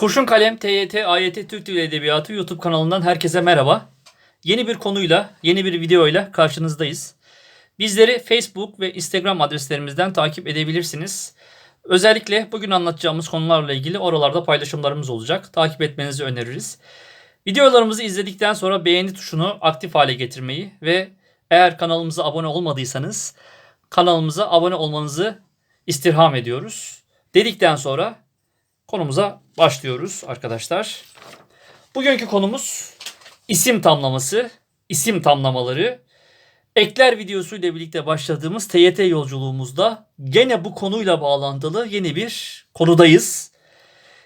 Kurşun Kalem TYT AYT Türk Dili Edebiyatı YouTube kanalından herkese merhaba. Yeni bir konuyla, yeni bir videoyla karşınızdayız. Bizleri Facebook ve Instagram adreslerimizden takip edebilirsiniz. Özellikle bugün anlatacağımız konularla ilgili oralarda paylaşımlarımız olacak. Takip etmenizi öneririz. Videolarımızı izledikten sonra beğeni tuşunu aktif hale getirmeyi ve eğer kanalımıza abone olmadıysanız kanalımıza abone olmanızı istirham ediyoruz. Dedikten sonra konumuza başlıyoruz arkadaşlar. Bugünkü konumuz isim tamlaması, isim tamlamaları. Ekler videosuyla birlikte başladığımız TYT yolculuğumuzda gene bu konuyla bağlantılı yeni bir konudayız.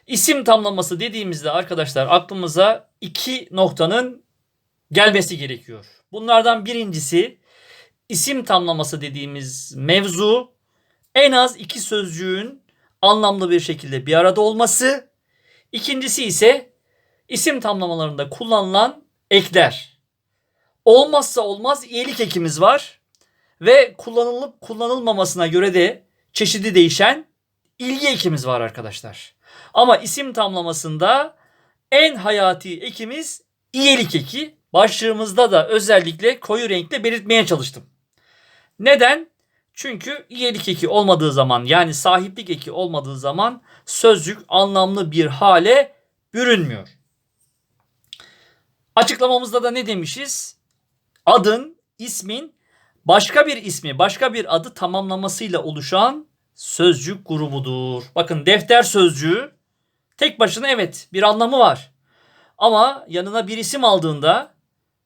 İsim tamlaması dediğimizde arkadaşlar aklımıza iki noktanın gelmesi gerekiyor. Bunlardan birincisi isim tamlaması dediğimiz mevzu en az iki sözcüğün anlamlı bir şekilde bir arada olması. İkincisi ise isim tamlamalarında kullanılan ekler. Olmazsa olmaz iyilik ekimiz var ve kullanılıp kullanılmamasına göre de çeşidi değişen ilgi ekimiz var arkadaşlar. Ama isim tamlamasında en hayati ekimiz iyilik eki. Başlığımızda da özellikle koyu renkle belirtmeye çalıştım. Neden? Çünkü iyilik eki olmadığı zaman yani sahiplik eki olmadığı zaman sözcük anlamlı bir hale bürünmüyor. Açıklamamızda da ne demişiz? Adın, ismin başka bir ismi, başka bir adı tamamlamasıyla oluşan sözcük grubudur. Bakın defter sözcüğü tek başına evet bir anlamı var. Ama yanına bir isim aldığında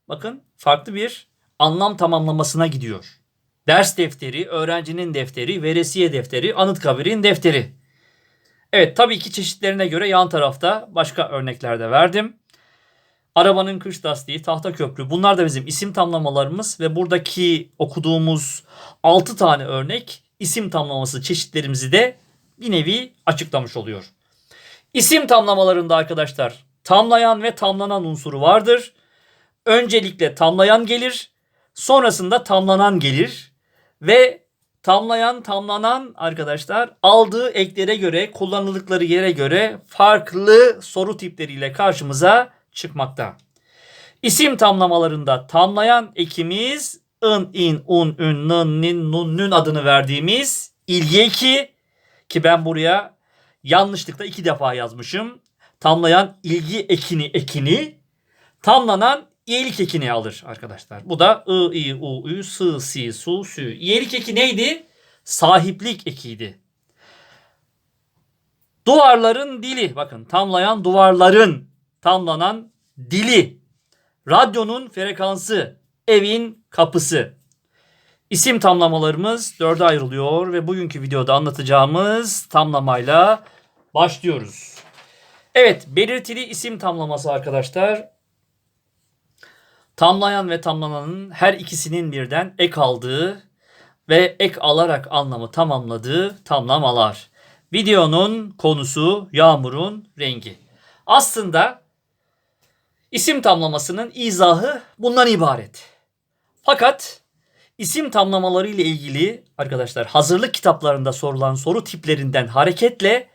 bakın farklı bir anlam tamamlamasına gidiyor. Ders defteri, öğrencinin defteri, veresiye defteri, Anıtkabir'in defteri. Evet tabii ki çeşitlerine göre yan tarafta başka örnekler de verdim. Arabanın kış lastiği, tahta köprü bunlar da bizim isim tamlamalarımız ve buradaki okuduğumuz 6 tane örnek isim tamlaması çeşitlerimizi de bir nevi açıklamış oluyor. İsim tamlamalarında arkadaşlar tamlayan ve tamlanan unsuru vardır. Öncelikle tamlayan gelir, sonrasında tamlanan gelir ve tamlayan tamlanan arkadaşlar aldığı eklere göre kullanıldıkları yere göre farklı soru tipleriyle karşımıza çıkmakta. İsim tamlamalarında tamlayan ekimiz ın, in, un, ün, nın, nin, nun, nün adını verdiğimiz ilgi eki ki ben buraya yanlışlıkla iki defa yazmışım. Tamlayan ilgi ekini ekini tamlanan iyilik ekini alır arkadaşlar. Bu da ı, i, u, ü, sı, si, su, sü. İyilik eki neydi? Sahiplik ekiydi. Duvarların dili. Bakın tamlayan duvarların tamlanan dili. Radyonun frekansı. Evin kapısı. İsim tamlamalarımız dörde ayrılıyor ve bugünkü videoda anlatacağımız tamlamayla başlıyoruz. Evet belirtili isim tamlaması arkadaşlar. Tamlayan ve tamlananın her ikisinin birden ek aldığı ve ek alarak anlamı tamamladığı tamlamalar. Videonun konusu yağmurun rengi. Aslında isim tamlamasının izahı bundan ibaret. Fakat isim tamlamaları ile ilgili arkadaşlar hazırlık kitaplarında sorulan soru tiplerinden hareketle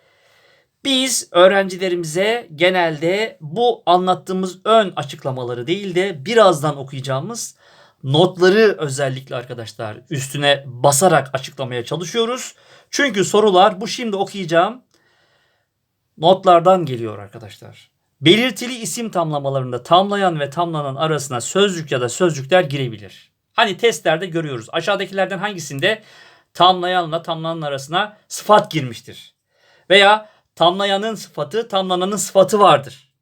biz öğrencilerimize genelde bu anlattığımız ön açıklamaları değil de birazdan okuyacağımız notları özellikle arkadaşlar üstüne basarak açıklamaya çalışıyoruz. Çünkü sorular bu şimdi okuyacağım notlardan geliyor arkadaşlar. Belirtili isim tamlamalarında tamlayan ve tamlanan arasına sözcük ya da sözcükler girebilir. Hani testlerde görüyoruz. Aşağıdakilerden hangisinde tamlayanla tamlanan arasına sıfat girmiştir? Veya tamlayanın sıfatı tamlananın sıfatı vardır.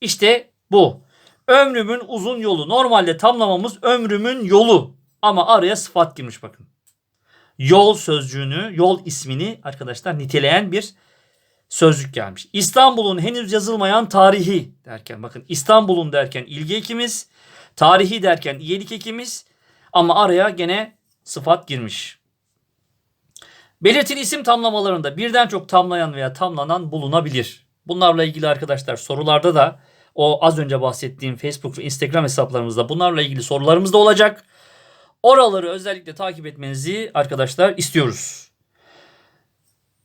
İşte bu. Ömrümün uzun yolu. Normalde tamlamamız ömrümün yolu. Ama araya sıfat girmiş bakın. Yol sözcüğünü, yol ismini arkadaşlar niteleyen bir sözcük gelmiş. İstanbul'un henüz yazılmayan tarihi derken bakın İstanbul'un derken ilgi ekimiz, tarihi derken iyilik ekimiz ama araya gene sıfat girmiş. Belirtili isim tamlamalarında birden çok tamlayan veya tamlanan bulunabilir. Bunlarla ilgili arkadaşlar sorularda da o az önce bahsettiğim Facebook ve Instagram hesaplarımızda bunlarla ilgili sorularımız da olacak. Oraları özellikle takip etmenizi arkadaşlar istiyoruz.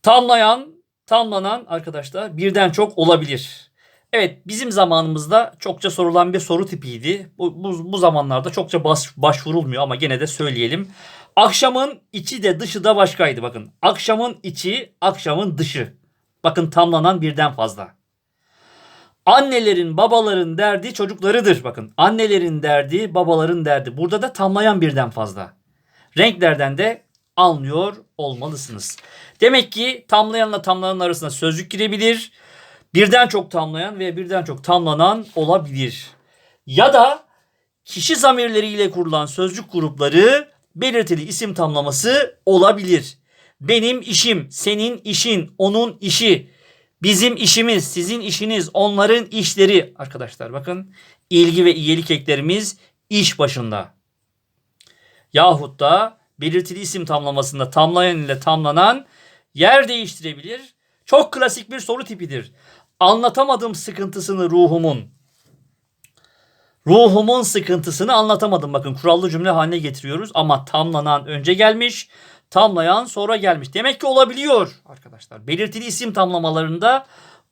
Tamlayan tamlanan arkadaşlar birden çok olabilir. Evet bizim zamanımızda çokça sorulan bir soru tipiydi. Bu, bu, bu zamanlarda çokça baş, başvurulmuyor ama gene de söyleyelim. Akşamın içi de dışı da başkaydı bakın. Akşamın içi, akşamın dışı. Bakın tamlanan birden fazla. Annelerin, babaların derdi çocuklarıdır. Bakın annelerin derdi, babaların derdi. Burada da tamlayan birden fazla. Renklerden de anlıyor olmalısınız. Demek ki tamlayanla tamlanan arasında sözcük girebilir. Birden çok tamlayan ve birden çok tamlanan olabilir. Ya da kişi zamirleriyle kurulan sözcük grupları belirtili isim tamlaması olabilir. Benim işim, senin işin, onun işi, bizim işimiz, sizin işiniz, onların işleri. Arkadaşlar bakın ilgi ve iyilik eklerimiz iş başında. Yahut da belirtili isim tamlamasında tamlayan ile tamlanan yer değiştirebilir. Çok klasik bir soru tipidir. Anlatamadım sıkıntısını ruhumun. Ruhumun sıkıntısını anlatamadım. Bakın kurallı cümle haline getiriyoruz ama tamlanan önce gelmiş, tamlayan sonra gelmiş. Demek ki olabiliyor arkadaşlar. Belirtili isim tamlamalarında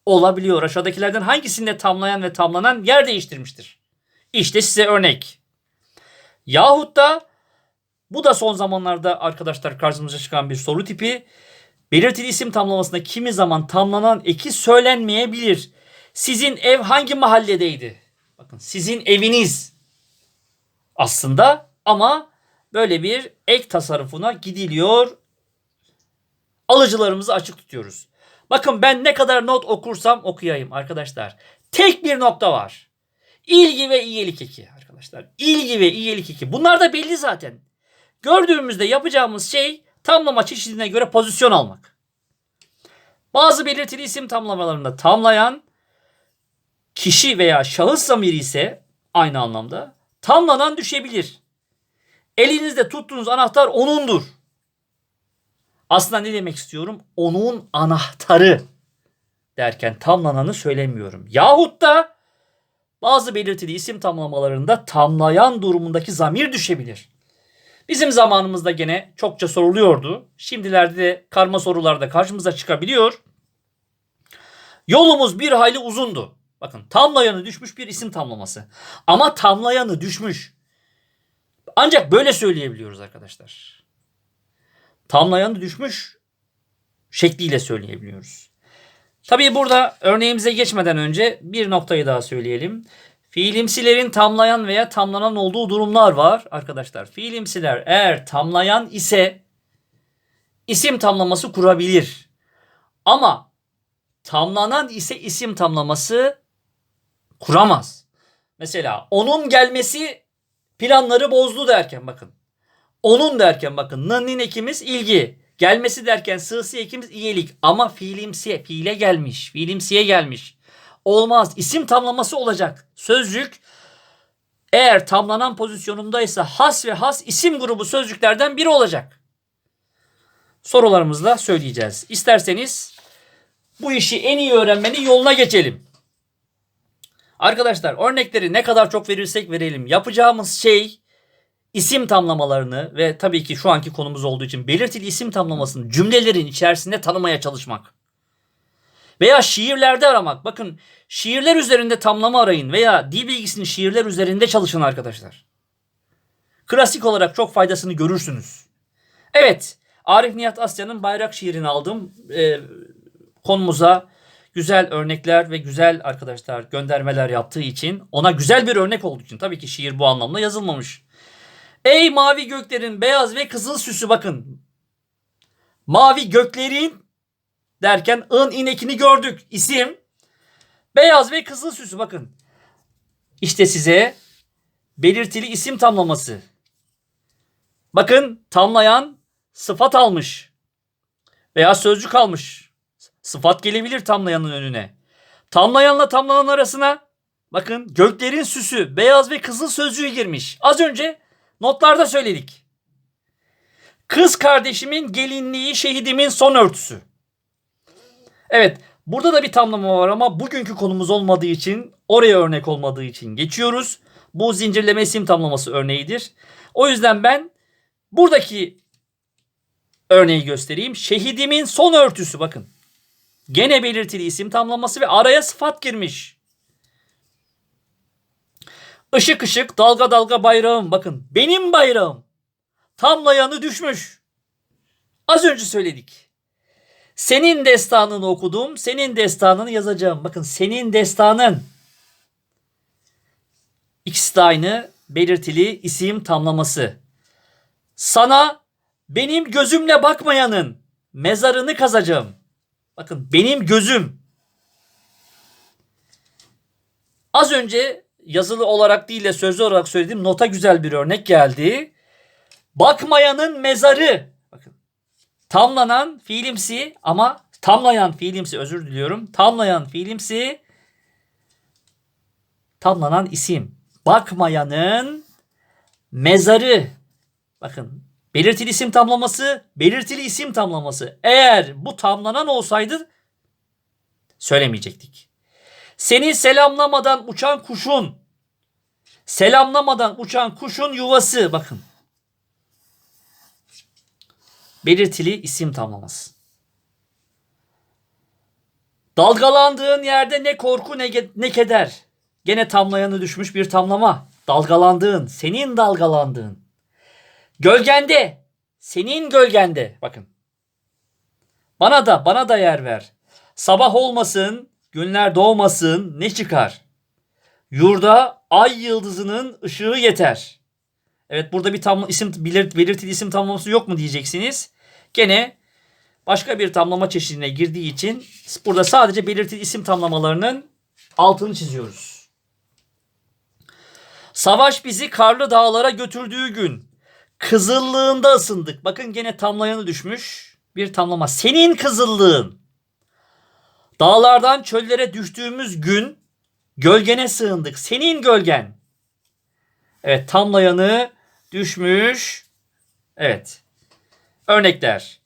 olabiliyor. Aşağıdakilerden hangisinde tamlayan ve tamlanan yer değiştirmiştir? İşte size örnek. Yahut da bu da son zamanlarda arkadaşlar karşımıza çıkan bir soru tipi. Belirtili isim tamlamasında kimi zaman tamlanan eki söylenmeyebilir. Sizin ev hangi mahalledeydi? Bakın sizin eviniz aslında ama böyle bir ek tasarrufuna gidiliyor. Alıcılarımızı açık tutuyoruz. Bakın ben ne kadar not okursam okuyayım arkadaşlar. Tek bir nokta var. İlgi ve iyilik eki arkadaşlar. İlgi ve iyilik eki. Bunlar da belli zaten. Gördüğümüzde yapacağımız şey tamlama çeşidine göre pozisyon almak. Bazı belirtili isim tamlamalarında tamlayan kişi veya şahıs zamiri ise aynı anlamda tamlanan düşebilir. Elinizde tuttuğunuz anahtar onundur. Aslında ne demek istiyorum? Onun anahtarı derken tamlananı söylemiyorum. Yahut da bazı belirtili isim tamlamalarında tamlayan durumundaki zamir düşebilir. Bizim zamanımızda gene çokça soruluyordu. Şimdilerde de karma sorularda karşımıza çıkabiliyor. Yolumuz bir hayli uzundu. Bakın tamlayanı düşmüş bir isim tamlaması. Ama tamlayanı düşmüş. Ancak böyle söyleyebiliyoruz arkadaşlar. Tamlayanı düşmüş şekliyle söyleyebiliyoruz. Tabii burada örneğimize geçmeden önce bir noktayı daha söyleyelim. Fiilimsilerin tamlayan veya tamlanan olduğu durumlar var arkadaşlar. Fiilimsiler eğer tamlayan ise isim tamlaması kurabilir. Ama tamlanan ise isim tamlaması kuramaz. Mesela onun gelmesi planları bozdu derken bakın. Onun derken bakın nannin ekimiz ilgi. Gelmesi derken sığsı ekimiz iyilik. Ama fiilimsi, fiile gelmiş. Fiilimsiye gelmiş. Olmaz. İsim tamlaması olacak. Sözcük eğer tamlanan pozisyonundaysa has ve has isim grubu sözcüklerden biri olacak. Sorularımızla söyleyeceğiz. İsterseniz bu işi en iyi öğrenmenin yoluna geçelim. Arkadaşlar örnekleri ne kadar çok verirsek verelim. Yapacağımız şey isim tamlamalarını ve tabii ki şu anki konumuz olduğu için belirtili isim tamlamasını cümlelerin içerisinde tanımaya çalışmak. Veya şiirlerde aramak. Bakın şiirler üzerinde tamlama arayın veya dil bilgisini şiirler üzerinde çalışın arkadaşlar. Klasik olarak çok faydasını görürsünüz. Evet, Arif Nihat Asya'nın Bayrak şiirini aldım. Ee, konumuza güzel örnekler ve güzel arkadaşlar göndermeler yaptığı için ona güzel bir örnek olduğu için tabii ki şiir bu anlamda yazılmamış. Ey mavi göklerin beyaz ve kızıl süsü bakın. Mavi göklerin derken ın inekini gördük. İsim beyaz ve kızıl süsü bakın. İşte size belirtili isim tamlaması. Bakın tamlayan sıfat almış veya sözcük almış. Sıfat gelebilir tamlayanın önüne. Tamlayanla tamlanan arasına bakın göklerin süsü beyaz ve kızıl sözcüğü girmiş. Az önce notlarda söyledik. Kız kardeşimin gelinliği şehidimin son örtüsü. Evet burada da bir tamlama var ama bugünkü konumuz olmadığı için oraya örnek olmadığı için geçiyoruz. Bu zincirleme isim tamlaması örneğidir. O yüzden ben buradaki örneği göstereyim. Şehidimin son örtüsü bakın. Gene belirtili isim tamlaması ve araya sıfat girmiş. Işık ışık dalga dalga bayrağım. Bakın benim bayrağım. Tamlayanı düşmüş. Az önce söyledik. Senin destanını okudum. Senin destanını yazacağım. Bakın senin destanın. İkisi de aynı belirtili isim tamlaması. Sana benim gözümle bakmayanın mezarını kazacağım. Bakın benim gözüm. Az önce yazılı olarak değil de sözlü olarak söylediğim nota güzel bir örnek geldi. Bakmayanın mezarı. Tamlanan fiilimsi ama tamlayan fiilimsi özür diliyorum. Tamlayan fiilimsi tamlanan isim. Bakmayanın mezarı. Bakın belirtili isim tamlaması, belirtili isim tamlaması. Eğer bu tamlanan olsaydı söylemeyecektik. Seni selamlamadan uçan kuşun, selamlamadan uçan kuşun yuvası. Bakın. Belirtili isim tamlaması. Dalgalandığın yerde ne korku ne, ne keder. Gene tamlayanı düşmüş bir tamlama. Dalgalandığın, senin dalgalandığın. Gölgende, senin gölgende. Bakın. Bana da, bana da yer ver. Sabah olmasın, günler doğmasın, ne çıkar? Yurda ay yıldızının ışığı yeter. Evet burada bir tam isim belir- belirtili isim tamlaması yok mu diyeceksiniz. Gene başka bir tamlama çeşidine girdiği için burada sadece belirtili isim tamlamalarının altını çiziyoruz. Savaş bizi karlı dağlara götürdüğü gün kızıllığında ısındık. Bakın gene tamlayanı düşmüş. Bir tamlama. Senin kızıllığın. Dağlardan çöllere düştüğümüz gün gölgene sığındık. Senin gölgen. Evet tamlayanı düşmüş. Evet. Örnekler.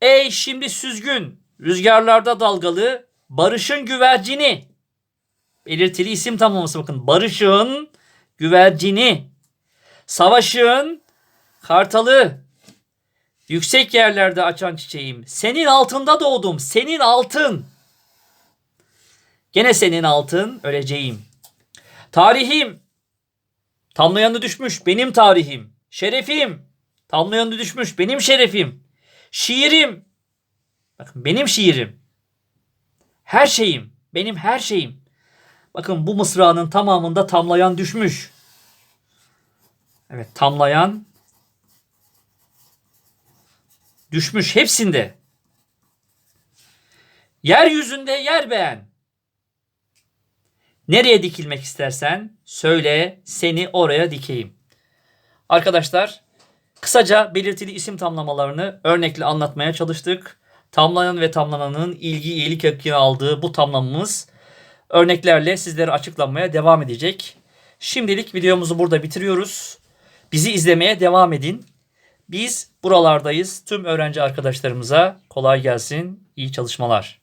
Ey şimdi süzgün, rüzgarlarda dalgalı, barışın güvercini. Belirtili isim tamlaması bakın. Barışın güvercini. Savaşın kartalı. Yüksek yerlerde açan çiçeğim. Senin altında doğdum. Senin altın. Gene senin altın öleceğim. Tarihim. Tamlayanı düşmüş benim tarihim. Şerefim. Tamlayanı düşmüş benim şerefim. Şiirim. Bakın benim şiirim. Her şeyim. Benim her şeyim. Bakın bu mısranın tamamında tamlayan düşmüş. Evet tamlayan düşmüş hepsinde. Yeryüzünde yer beğen. Nereye dikilmek istersen söyle seni oraya dikeyim. Arkadaşlar kısaca belirtili isim tamlamalarını örnekle anlatmaya çalıştık. Tamlanan ve tamlananın ilgi iyilik hakkını aldığı bu tamlamamız örneklerle sizlere açıklanmaya devam edecek. Şimdilik videomuzu burada bitiriyoruz. Bizi izlemeye devam edin. Biz buralardayız. Tüm öğrenci arkadaşlarımıza kolay gelsin. İyi çalışmalar.